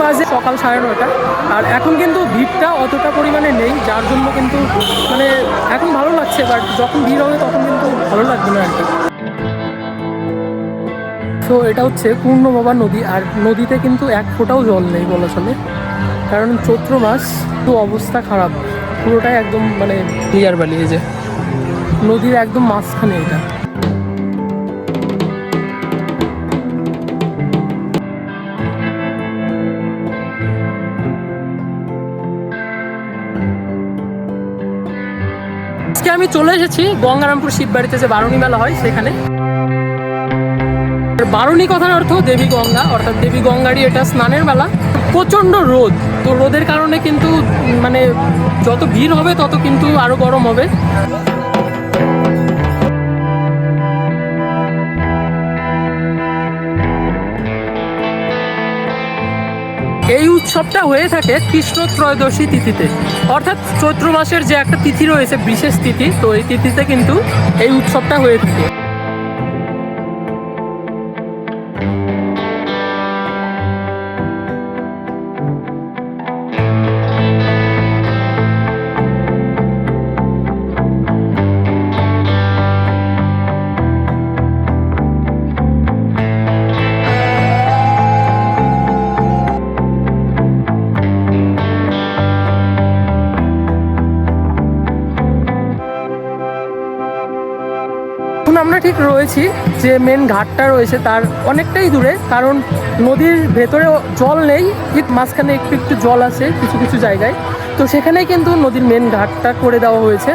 বাজে সকাল সাড়ে নয়টা। আর এখন কিন্তু ভিড়টা অতটা পরিমাণে নেই, যার জন্য কিন্তু মানে এখন ভালো লাগছে বাট যখন ভিড় হবে তখন কিন্তু ভালো লাগবে না আর কি। তো এটা হচ্ছে পূর্ণবাবা নদী, আর নদীতে কিন্তু এক ফোঁটাও জল নেই বলা চলে। কারণ চৈত্র মাস তো অবস্থা খারাপ, পুরোটাই একদম মানে ক্লিয়ার বালি এই যে। নদীর একদম মাঝখানে এটা। চলে এসেছি। গঙ্গারামপুর শিববাড়িতে যে বারুণী মেলা হয়, সেখানে। বারুণী কথার অর্থ দেবী গঙ্গা, অর্থাৎ দেবী গঙ্গারই এটা স্নানের মেলা। প্রচণ্ড রোদ। তো রোদের কারণে কিন্তু মানে যত ভিড় হবে, তত কিন্তু আরও গরম হবে। উৎসবটা হয়ে থাকে কৃষ্ণ ত্রয়োদশী তিথিতে। অর্থাৎ চৈত্র মাসের যে একটা তিথি রয়েছে, বিশেষ তিথি, তো এই তিথিতে কিন্তু এই উৎসবটা হয়ে থাকে। আমরা ঠিক রয়েছি, যে মেন ঘাটটা রয়েছে তার অনেকটাই দূরে, কারণ নদীর ভেতরে জল নেই, ঠিক মাঝখানে একটু একটু জল আছে কিছু কিছু জায়গায়। তো সেখানেই কিন্তু নদীর মেন ঘাটটা করে দেওয়া হয়েছে।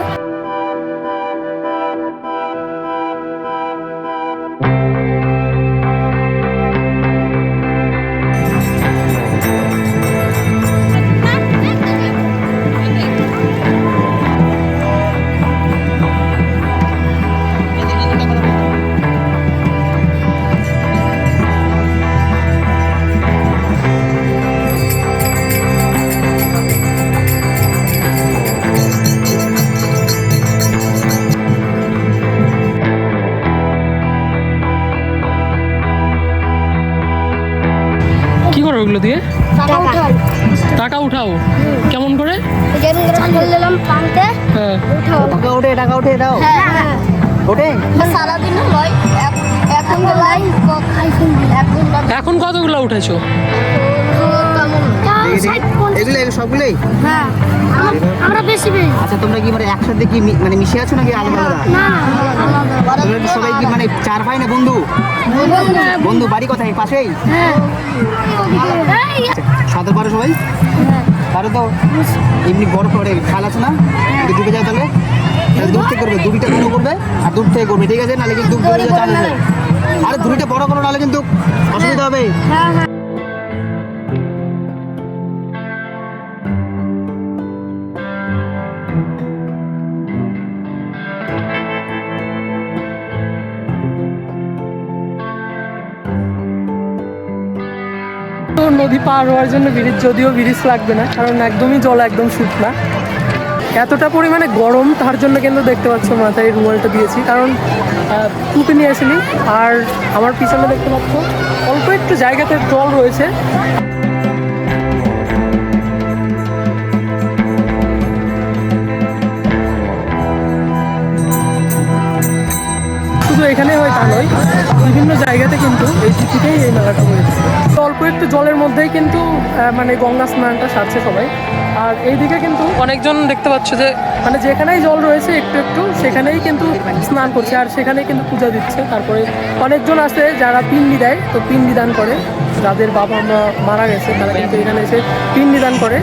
ওগুলো দিয়ে? টাকা উঠাও। কেমন করে? যেমন হ্যাঁ। উঠাও। টাকা উঠে টাকা উঠে দাও। হ্যাঁ হ্যাঁ। ওঠে? সারাদিন এখন এখন কতগুলো উঠেছো? এগুলো সবগুলোই? হ্যাঁ আমরা- আমরা বেশি বেশি। আচ্ছা তোমরা কি মানে একসাথে কি মানে মিশে আছো নাকি আলাদা আলাদা? তোমরা কি সবাই কি মানে চার ভাই না বন্ধু? বন্ধু। বাড়ি কোথায়? পাশেই? হ্যাঁ। এই, সাঁতার পারো সবাই? পারো তো? এমনি বড় করে খাল আছে না? ডুবে যায় তাহলে। তাহলে দূর থেকে করবে দুবিটা বড় করবে আর দূর থেকে করবে ঠিক আছে? নাহলে কিন্তু আরে দুবিটা বড় করো নাহলে কিন্তু অসুবিধা হবে। হ্যাঁ হ্যাঁ। তো নদী পার হওয়ার জন্য ব্রিজ, যদিও ব্রিজ লাগবে না, কারণ একদমই জল একদম শুকনা। এতটা পরিমাণে গরম, তার জন্য কিন্তু দেখতে পাচ্ছ মাথায় রুমালটা দিয়েছি, কারণ টুপি নিয়ে আসিনি। আর আমার পিছনে দেখতে পাচ্ছ, অল্প একটু জায়গাতে জল রয়েছে। শুধু এখানে হয় তা নয়, বিভিন্ন জায়গাতে কিন্তু এই তিথিতেই এই মেলাটা হয়েছে। একটু জলের মধ্যেই কিন্তু মানে গঙ্গা স্নানটা সারছে সবাই। আর এইদিকে কিন্তু অনেকজন দেখতে পাচ্ছে যে মানে যেখানেই জল রয়েছে একটু একটু সেখানেই কিন্তু স্নান করছে। আর সেখানেই কিন্তু পূজা দিচ্ছে। তারপরে অনেকজন আছে যারা পিন্ডি দেয় তো পিন্ডি দান করে। যাদের বাবা মা মারা গেছে তারা কিন্তু এখানে এসে পিণ্ডি দান করে।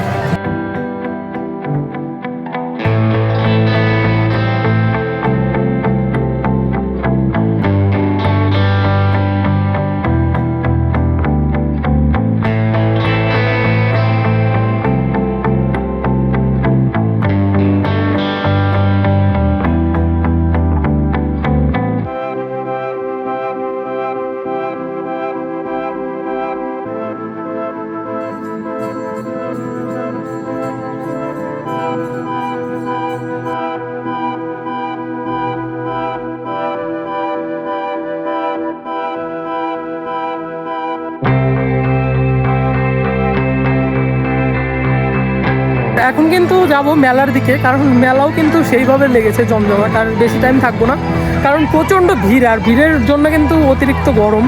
এখন কিন্তু যাব মেলার দিকে, কারণ মেলাও কিন্তু সেইভাবে লেগেছে জমজমাট, আর বেশি টাইম থাকব না। কারণ প্রচণ্ড ভিড়, আর ভিড়ের জন্য কিন্তু অতিরিক্ত গরম।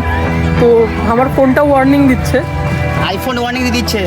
তো আমার ফোনটা ওয়ার্নিং দিচ্ছে। আইফোন ওয়ার্নিং দিচ্ছে।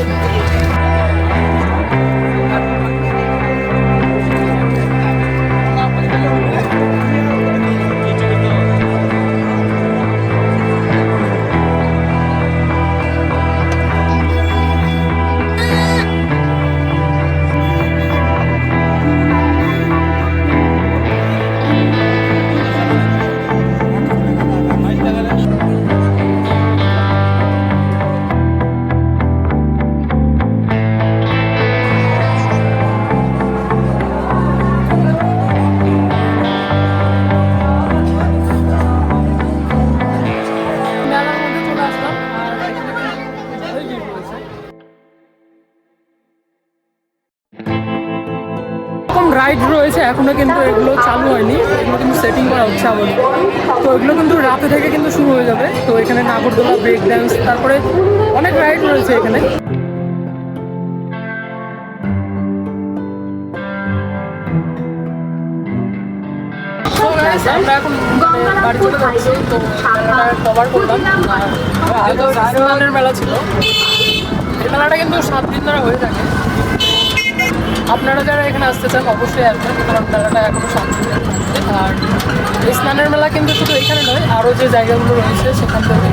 রাইড রয়েছে এখনও কিন্তু এগুলো চালু হয়নি। এগুলো কিন্তু সেটিং করা হচ্ছে আবার তো এগুলো কিন্তু রাতে থেকে কিন্তু শুরু হয়ে যাবে। তো এখানে নাগরদোলা ব্রেক ড্যান্স তারপরে অনেক রাইড রয়েছে এখানে। আমরা এখন মানে বাড়ি চলে যাচ্ছি। তো কভার করলাম। মেলা ছিল। এই মেলাটা কিন্তু সাত দিন ধরে হয়ে থাকে। আপনারা যারা এখানে আসতে চান, অবশ্যই আসবেন, কারণ মেলাটা এখনও থাকবে। আর এই স্নানের মেলা কিন্তু শুধু এখানে নয়, আরও যে জায়গাগুলো রয়েছে, সেখান থাকে